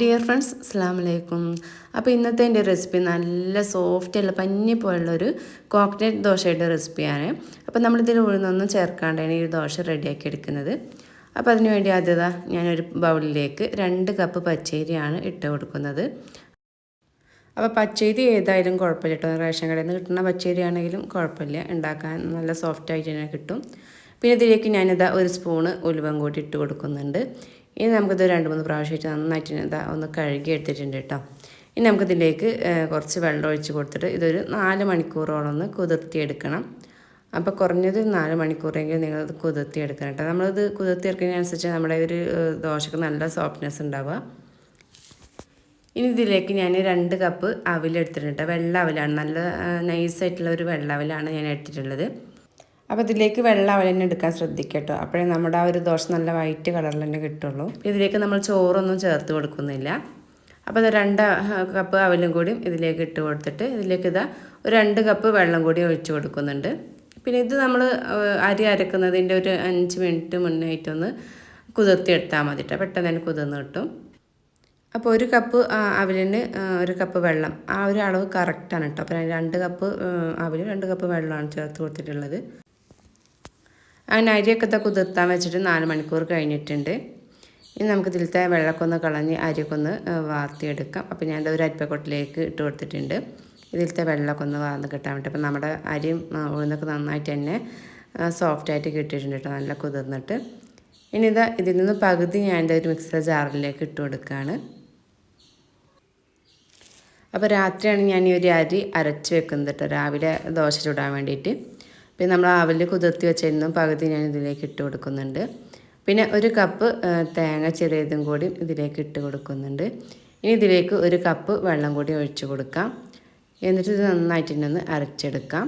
Dear friends അസ്സാം വലൈക്കും അപ്പോൾ ഇന്നത്തെ എന്റെ റെസിപ്പി നല്ല സോഫ്റ്റ് സോഫ്റ്റുള്ള പഞ്ഞി പോലുള്ളൊരു കോക്കനട്ട് ദോശയുടെ റെസിപ്പിയാണ് അപ്പോൾ നമ്മളിതിൽ ഉഴുന്നൊന്നും ചേർക്കാണ്ടാണ് ഈ ദോശ റെഡിയാക്കി എടുക്കുന്നത്. അപ്പോൾ അതിന് വേണ്ടി ആദ്യത ഞാനൊരു ബൗളിലേക്ക് രണ്ട് കപ്പ് പച്ചരിയാണ് ഇട്ട് കൊടുക്കുന്നത്. അപ്പോൾ പച്ചരി ഏതായാലും കുഴപ്പമില്ല കേട്ടോ. റേഷൻ കടയിൽ നിന്ന് കിട്ടുന്ന പച്ചരി ആണെങ്കിലും കുഴപ്പമില്ല. ഉണ്ടാക്കാൻ നല്ല സോഫ്റ്റായിട്ട് തന്നെ കിട്ടും. പിന്നെ ഇതിലേക്ക് ഞാനിതാ ഒരു സ്പൂണ് ഉലുവം കൂടി ഇട്ട് കൊടുക്കുന്നുണ്ട്. ഇനി നമുക്കിത് രണ്ട് മൂന്ന് പ്രാവശ്യമായിട്ട് നന്നായിട്ട് ഇതാ ഒന്ന് കഴുകി എടുത്തിട്ടുണ്ട് കേട്ടോ. ഇനി നമുക്കിതിലേക്ക് കുറച്ച് വെള്ളം ഒഴിച്ച് കൊടുത്തിട്ട് ഇതൊരു നാല് മണിക്കൂറോളം ഒന്ന് കുതിർത്തിയെടുക്കണം. അപ്പോൾ കുറഞ്ഞത് നാല് മണിക്കൂറെങ്കിലും നിങ്ങളത് കുതിർത്തിയെടുക്കണം കേട്ടോ. നമ്മളിത് കുതിർത്തിയെടുക്കുന്നതിനനുസരിച്ച് നമ്മുടെ ഒരു ദോശക്ക് നല്ല സോഫ്റ്റ്നെസ് ഉണ്ടാവുക. ഇനി ഇതിലേക്ക് ഞാൻ രണ്ട് കപ്പ് അവിലെടുത്തിട്ടുണ്ട് വെള്ള അവിലാണ്. നല്ല നൈസായിട്ടുള്ള ഒരു വെള്ള അവിലാണ് ഞാൻ എടുത്തിട്ടുള്ളത്. അപ്പോൾ ഇതിലേക്ക് വെള്ളം അവൽ തന്നെ എടുക്കാൻ ശ്രദ്ധിക്കട്ടോ. അപ്പോഴേ നമ്മുടെ ആ ഒരു ദോശ നല്ല വൈറ്റ് കളറിൽ തന്നെ കിട്ടുള്ളൂ. ഇതിലേക്ക് നമ്മൾ ചോറൊന്നും ചേർത്ത് കൊടുക്കുന്നില്ല. അപ്പോൾ ഇത് രണ്ട് കപ്പ് അവലും കൂടി ഇതിലേക്ക് ഇട്ട് കൊടുത്തിട്ട് ഇതിലേക്ക് ഇതാ ഒരു രണ്ട് കപ്പ് വെള്ളം കൂടി ഒഴിച്ച് കൊടുക്കുന്നുണ്ട്. പിന്നെ ഇത് നമ്മൾ അരി അരക്കുന്നതിന്റെ ഒരു അഞ്ച് മിനിറ്റ് മുന്നായിട്ടൊന്ന് കുതിർത്തിയെടുത്താൽ മതി കേട്ടോ പെട്ടെന്ന് തന്നെ കുതിർന്ന് കിട്ടും. അപ്പോൾ ഒരു കപ്പ് അവലിന് ഒരു കപ്പ് വെള്ളം. ആ ഒരു അളവ് കറക്റ്റാണ് കേട്ടോ അപ്പോൾ രണ്ട് കപ്പ് അവലും രണ്ട് കപ്പ് വെള്ളമാണ് ചേർത്ത് കൊടുത്തിട്ടുള്ളത്. അങ്ങനെ അരിയൊക്കെ കുതിർത്താൻ വെച്ചിട്ട് നാല് മണിക്കൂർ കഴിഞ്ഞിട്ടുണ്ട്. ഇനി നമുക്ക് ഇതിലത്തെ വെള്ളമൊക്കെ ഒന്ന് കളഞ്ഞ് അരിയൊക്കെ ഒന്ന് വാർത്തിയെടുക്കാം. അപ്പോൾ ഞാൻ ഒരു അരിപ്പക്കൊട്ടിലേക്ക് ഇട്ട് കൊടുത്തിട്ടുണ്ട്. ഇതിലത്തെ വെള്ളമൊക്കെ ഒന്ന് വാർന്ന് കിട്ടാൻ വേണ്ടി. അപ്പോൾ നമ്മുടെ അരിയും ഉഴുന്നൊക്കെ നന്നായിട്ട് തന്നെ സോഫ്റ്റായിട്ട് കിട്ടിയിട്ടുണ്ട് കേട്ടോ നല്ല കുതിർന്നിട്ട്. ഇനി ഇതാ ഇതിൽ നിന്ന് പകുതി ഞാൻ എന്റെ ഒരു മിക്സർ ജാറിലേക്ക് ഇട്ട് കൊടുക്കുകയാണ് അപ്പോൾ രാത്രിയാണ് ഞാൻ ഈ ഒരു അരി അരച്ച് വെക്കുന്നത് കേട്ടോ രാവിലെ ദോശ ചൂടാൻ വേണ്ടിയിട്ട്. പിന്നെ നമ്മൾ ആവലിൽ കുതിർത്തി വെച്ചിരുന്നും പകുതി ഞാൻ ഇതിലേക്ക് ഇട്ട് കൊടുക്കുന്നുണ്ട്. പിന്നെ ഒരു കപ്പ് തേങ്ങ ചെറിയതും കൂടി ഇതിലേക്ക് ഇട്ട് കൊടുക്കുന്നുണ്ട്. ഇനി ഇതിലേക്ക് ഒരു കപ്പ് വെള്ളം കൂടി ഒഴിച്ചു കൊടുക്കാം. എന്നിട്ട് ഇത് നന്നായിട്ട് അരച്ചെടുക്കാം.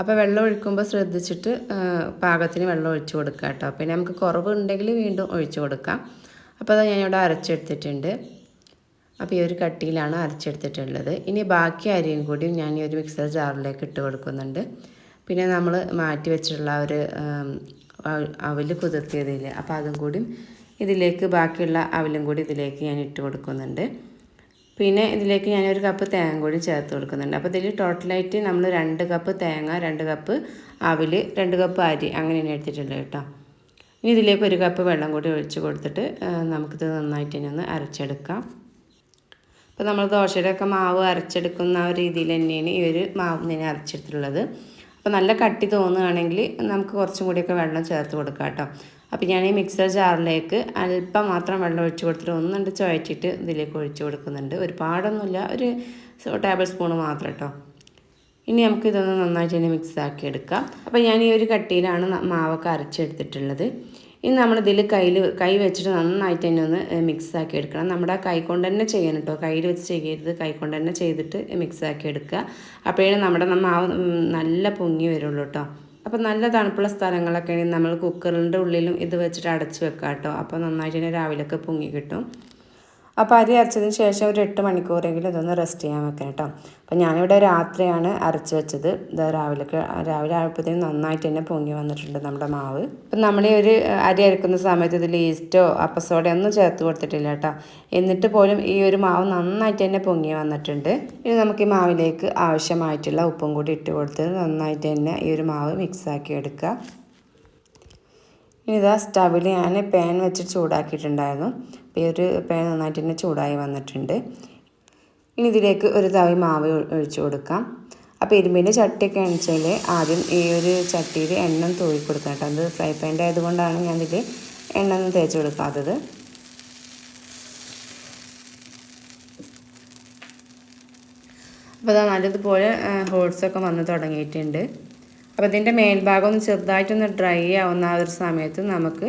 അപ്പോൾ വെള്ളം ഒഴിക്കുമ്പോൾ ശ്രദ്ധിച്ചിട്ട് പാകത്തിന് വെള്ളം ഒഴിച്ചു കൊടുക്കാം കേട്ടോ പിന്നെ നമുക്ക് കുറവുണ്ടെങ്കിൽ വീണ്ടും ഒഴിച്ചു കൊടുക്കാം. അപ്പോൾ അത് ഞാനിവിടെ അരച്ചെടുത്തിട്ടുണ്ട്. അപ്പോൾ ഈ ഒരു കട്ടിയിലാണ് അരച്ചെടുത്തിട്ടുള്ളത്. ഇനി ബാക്കി അരിയും കൂടി ഞാൻ ഈ ഒരു മിക്സർ ജാറിലേക്ക് ഇട്ട് കൊടുക്കുന്നുണ്ട്. പിന്നെ നമ്മൾ മാറ്റി വെച്ചിട്ടുള്ള ഒരു അവൽ കുതിർത്തിയതിൽ. അപ്പോൾ അതും കൂടി ഇതിലേക്ക് ബാക്കിയുള്ള അവലും കൂടി ഇതിലേക്ക് ഞാൻ ഇട്ട് കൊടുക്കുന്നുണ്ട്. പിന്നെ ഇതിലേക്ക് ഞാൻ ഒരു കപ്പ് തേങ്ങ കൂടി ചേർത്ത് കൊടുക്കുന്നുണ്ട്. അപ്പോൾ ഇതിൽ ടോട്ടലായിട്ട് നമ്മൾ രണ്ട് കപ്പ് തേങ്ങ രണ്ട് കപ്പ് അവിൽ രണ്ട് കപ്പ് അരി അങ്ങനെയാണ് എടുത്തിട്ടുണ്ട് കേട്ടോ. ഇനി ഇതിലേക്ക് ഒരു കപ്പ് വെള്ളം കൂടി ഒഴിച്ച് കൊടുത്തിട്ട് നമുക്കിത് നന്നായിട്ട് ഇനി ഒന്ന് അരച്ചെടുക്കാം. അപ്പോൾ നമ്മൾ ദോശയുടെയൊക്കെ മാവ് അരച്ചെടുക്കുന്ന ആ രീതിയിൽ തന്നെയാണ് ഈ ഒരു മാവ് ഇങ്ങനെ അരച്ചെടുത്തിട്ടുള്ളത്. അപ്പോൾ നല്ല കട്ടി തോന്നുകയാണെങ്കിൽ നമുക്ക് കുറച്ചും കൂടിയൊക്കെ വെള്ളം ചേർത്ത് കൊടുക്കാം കേട്ടോ. അപ്പോൾ ഞാൻ ഈ മിക്സർ ജാറിലേക്ക് അല്പം മാത്രം വെള്ളം ഒഴിച്ച് കൊടുത്തിട്ട് ഒന്നുണ്ട് ചുവച്ചിട്ട് ഇതിലേക്ക് ഒഴിച്ച് കൊടുക്കുന്നുണ്ട്. ഒരുപാടൊന്നുമില്ല ഒരു ടേബിൾ സ്പൂൺ മാത്രം കേട്ടോ. ഇനി നമുക്ക് ഇതൊന്ന് നന്നായിട്ട് തന്നെ മിക്സ് ആക്കി എടുക്കാം. അപ്പോൾ ഞാൻ ഈ ഒരു കട്ടിയിലാണ് മാവൊക്കെ അരച്ചെടുത്തിട്ടുള്ളത്. ഇനി നമ്മളിതിൽ കയ്യിൽ കൈ വെച്ചിട്ട് നന്നായിട്ട് തന്നെ ഒന്ന് മിക്സ് ആക്കി എടുക്കണം. നമ്മുടെ കൈ കൊണ്ട് തന്നെ ചെയ്യണം കേട്ടോ. കയ്യിൽ വെച്ച് ചെയ്യരുത്. കൈ കൊണ്ട് തന്നെ ചെയ്തിട്ട് മിക്സ് ആക്കി എടുക്കുക. അപ്പോഴേ നമ്മുടെ മാവ് നല്ല പൊങ്ങി വരുള്ളൂ കേട്ടോ. അപ്പോൾ നല്ല തണുപ്പുള്ള സ്ഥലങ്ങളൊക്കെ ആണെങ്കിൽ നമ്മൾ കുക്കറിന്റെ ഉള്ളിലും ഇത് വെച്ചിട്ട് അടച്ചു വെക്കാം കേട്ടോ അപ്പോൾ നന്നായിട്ട് തന്നെ രാവിലെയൊക്കെ പൊങ്ങി കിട്ടും. അപ്പോൾ അരി അരച്ചതിന് ശേഷം ഒരു എട്ട് മണിക്കൂറെങ്കിലും ഇതൊന്ന് റെസ്റ്റ് ചെയ്യാൻ വെക്കാം കേട്ടോ. അപ്പോൾ ഞാനിവിടെ രാത്രിയാണ് അരച്ച് വെച്ചത്. ഇതാ രാവിലെ രാവിലെ ആയപ്പോഴത്തേനും നന്നായിട്ട് തന്നെ പൊങ്ങി വന്നിട്ടുണ്ട് നമ്മുടെ മാവ്. അപ്പം നമ്മൾ ഈ ഒരു അരി അരക്കുന്ന സമയത്ത് ഇതിൽ ഈസ്റ്റോ അപ്പസോഡോ ഒന്നും ചേർത്ത് കൊടുത്തിട്ടില്ല കേട്ടോ. എന്നിട്ട് പോലും ഈ ഒരു മാവ് നന്നായിട്ട് തന്നെ പൊങ്ങി വന്നിട്ടുണ്ട്. ഇനി നമുക്ക് ഈ മാവിലേക്ക് ആവശ്യമായിട്ടുള്ള ഉപ്പും കൂടി ഇട്ട് കൊടുത്ത് നന്നായിട്ട് തന്നെ ഈ ഒരു മാവ് മിക്സാക്കി എടുക്കുക. ഇനി ഇതാ സ്റ്റവിൽ ഞാൻ പാൻ വെച്ചിട്ട് ചൂടാക്കിയിട്ടുണ്ടായിരുന്നു. അപ്പോൾ ഈ ഒരു പാൻ നന്നായിട്ട് തന്നെ ചൂടായി വന്നിട്ടുണ്ട്. ഇനി ഇതിലേക്ക് ഒരു തവി മാവ് ഒഴിച്ചു കൊടുക്കാം. അപ്പോൾ ഇരുമ്പിന്റെ ചട്ടിയൊക്കെ അണിച്ചാൽ ആദ്യം ഈ ഒരു ചട്ടിയിൽ എണ്ണ തൂവി കൊടുക്കാം കേട്ടോ. അത് ഫ്രൈ പാന്റെ ആയതുകൊണ്ടാണ് ഞാനിതിൽ എണ്ണ ഒന്നും തേച്ച് കൊടുക്കാത്തത്. അപ്പോൾ അത് നല്ലതുപോലെ ഹോൾസൊക്കെ വന്ന് തുടങ്ങിയിട്ടുണ്ട്. അപ്പോൾ ഇതിന്റെ മേൽഭാഗം ഒന്ന് ചെറുതായിട്ടൊന്ന് ഡ്രൈ ആവുന്ന ആ ഒരു സമയത്ത് നമുക്ക്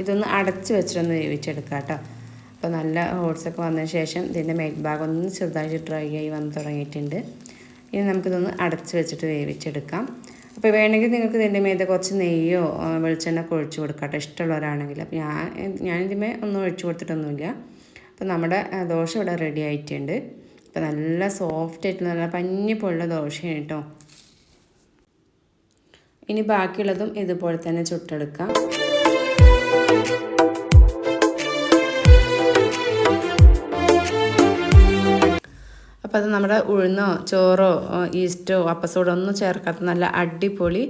ഇതൊന്ന് അടച്ച് വെച്ചിട്ടൊന്ന് വേവിച്ചെടുക്കാം കേട്ടോ. അപ്പോൾ നല്ല ഹോൾസൊക്കെ വന്നതിന് ശേഷം ഇതിന്റെ മേൽഭാഗം ഒന്ന് ചെറുതായിട്ട് ഡ്രൈ ആയി വന്ന് തുടങ്ങിയിട്ടുണ്ട്. ഇനി നമുക്കിതൊന്ന് അടച്ച് വെച്ചിട്ട് വേവിച്ചെടുക്കാം. അപ്പോൾ വേണമെങ്കിൽ നിങ്ങൾക്ക് ഇതിന്റെ മേതെ കുറച്ച് നെയ്യോ വെളിച്ചെണ്ണ ഒക്കെ ഒഴിച്ചു കൊടുക്കാം കേട്ടോ. ഇഷ്ടമുള്ളവരാണെങ്കിൽ. അപ്പോൾ ഞാൻ ഞാനിതിമേ ഒന്നും ഒഴിച്ചു കൊടുത്തിട്ടൊന്നുമില്ല. അപ്പോൾ നമ്മുടെ ദോശ ഇവിടെ റെഡി ആയിട്ടുണ്ട്. അപ്പോൾ നല്ല സോഫ്റ്റ് ആയിട്ടുള്ള നല്ല പഞ്ഞി പോലുള്ള ദോശയാണ് കേട്ടോ. ഇനി ബാക്കിയുള്ളതും ഇതുപോലെ തന്നെ ചുട്ടെടുക്കാം. അപ്പോൾ അത് നമ്മുടെ ഉഴുന്നോ ചോറോ ഈസ്റ്റോ അപ്പസോടോ ഒന്നും ചേർക്കാത്ത നല്ല അടിപൊളി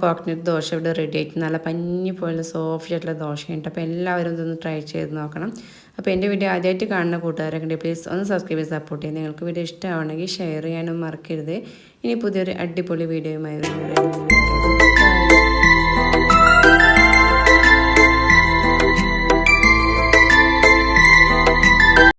കോക്കനട്ട് ദോശ ഇവിടെ റെഡി ആയിട്ട് നല്ല പഞ്ഞി പോലെ സോഫ്റ്റ് ആയിട്ടുള്ള ദോശയുണ്ട്. അപ്പോൾ എല്ലാവരും ഇതൊന്ന് ട്രൈ ചെയ്ത് നോക്കണം. അപ്പോൾ എന്റെ വീഡിയോ ആദ്യമായിട്ട് കാണുന്ന കൂട്ടുകാരൊക്കെ പ്ലീസ് ഒന്ന് സബ്സ്ക്രൈബ് ചെയ്ത് സപ്പോർട്ട് ചെയ്യാം നിങ്ങൾക്ക് വീഡിയോ ഇഷ്ടമാണെങ്കിൽ ഷെയർ ചെയ്യാനും മറക്കരുത്. ഇനി പുതിയൊരു അടിപൊളി വീഡിയോയുമായി വരുന്നത്